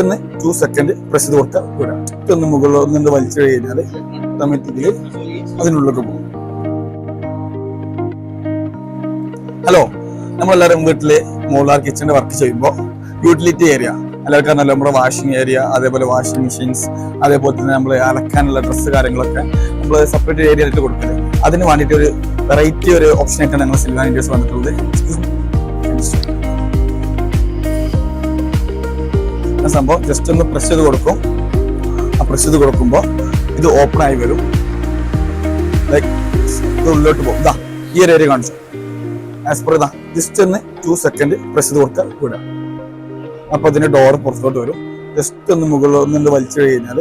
ഒന്ന് two second press ചെയ്ത് കൊടുത്താൽ വിടാം ഒന്ന് മുകളിൽ ഒന്നുണ്ട് വലിച്ചു കഴിഞ്ഞാൽ ഓട്ടോമാറ്റിക്കലി അതിനുള്ളിലേക്ക് പോകും. ഹലോ നമ്മളെല്ലാവരും വീട്ടിലെ മോളാർ കിച്ചണിന്റെ വർക്ക് ചെയ്യുമ്പോൾ യൂട്ടിലിറ്റി ഏരിയ എല്ലാവർക്കും നല്ല നമ്മുടെ വാഷിംഗ് ഏരിയ അതേപോലെ വാഷിംഗ് മെഷീൻസ് അതേപോലെ തന്നെ നമ്മൾ അലക്കാനുള്ള ഡ്രസ്സ് കാര്യങ്ങളൊക്കെ നമ്മൾ സെപ്പറേറ്റ് ഏരിയ ആയിട്ട് കൊടുക്കുന്നത് അതിന് വേണ്ടിയിട്ട് ഒരു വെറൈറ്റി ഒരു ഓപ്ഷൻ ആയിട്ടാണ് ഞങ്ങൾ സിൽവാൻ ഇന്ത്യസ് വന്നിട്ടുള്ളത്. സംഭവം ജസ്റ്റ് ഒന്ന് പ്രസ് ചെയ്ത് കൊടുക്കും. ആ പ്രസ് ചെയ്ത് കൊടുക്കുമ്പോൾ ഇത് ഓപ്പൺ ആയി വരും. ലൈക്ക് ഇത് ഉള്ളിലോട്ട് പോകും. ഇതാ ഈ ഒരു ഏരിയ കാണിച്ചു. ആസ് പെർ ഇതാ ജസ്റ്റ് ഒന്ന് ടു സെക്കൻഡ് പ്രസ് ചെയ്ത് കൊടുത്താൽ വിടാം അപ്പൊ അതിന്റെ ഡോർ പുറത്തോട്ട് വരും. ജസ്റ്റ് ഒന്ന് മുകളിൽ ഒന്ന് വലിച്ചു കഴിഞ്ഞാൽ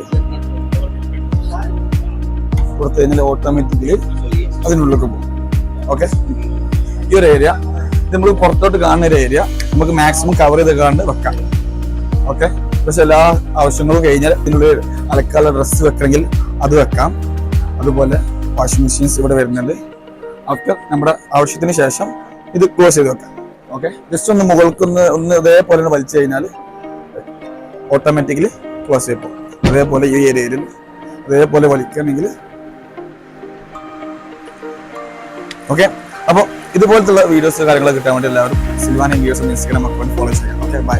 പുറത്ത് കഴിഞ്ഞാൽ ഓട്ടോമാറ്റിക്കലി അതിനുള്ളിലേക്ക് പോകും. ഓക്കെ ഈ ഒരു ഏരിയ നമ്മൾ പുറത്തോട്ട് കാണുന്ന ഒരു ഏരിയ നമുക്ക് മാക്സിമം കവർ ചെയ്ത് കാണുന്നത് വെക്കാം. ഓക്കെ. പക്ഷെ എല്ലാ ആവശ്യങ്ങളും കഴിഞ്ഞാൽ ഇതിനുള്ളിൽ അലക്കാനുള്ള ഡ്രസ്സ് വെക്കണമെങ്കിൽ അത് വെക്കാം. അതുപോലെ വാഷിംഗ് മെഷീൻസ് ഇവിടെ വരുന്നുണ്ട്. ഒക്കെ നമ്മുടെ ആവശ്യത്തിന് ശേഷം ഇത് ക്ലോസ് ചെയ്ത് വെക്കാം. ഓക്കെ. ജസ്റ്റ് ഒന്ന് മുകൾക്ക് ഒന്ന് ഇതേപോലെ ഒന്ന് വലിച്ചു കഴിഞ്ഞാൽ ഓട്ടോമാറ്റിക്കലി ക്ലോസ് പോകും. അതേപോലെ ഈ ഏരിയയിൽ അതേപോലെ വലിക്കുകയാണെങ്കിൽ ഓക്കെ. അപ്പോൾ ഇതുപോലത്തുള്ള വീഡിയോസ് കാര്യങ്ങളൊക്കെ കിട്ടാൻ വേണ്ടി എല്ലാവരും Silvan videos Instagram account follow ചെയ്യാം ഓക്കെ. ബൈ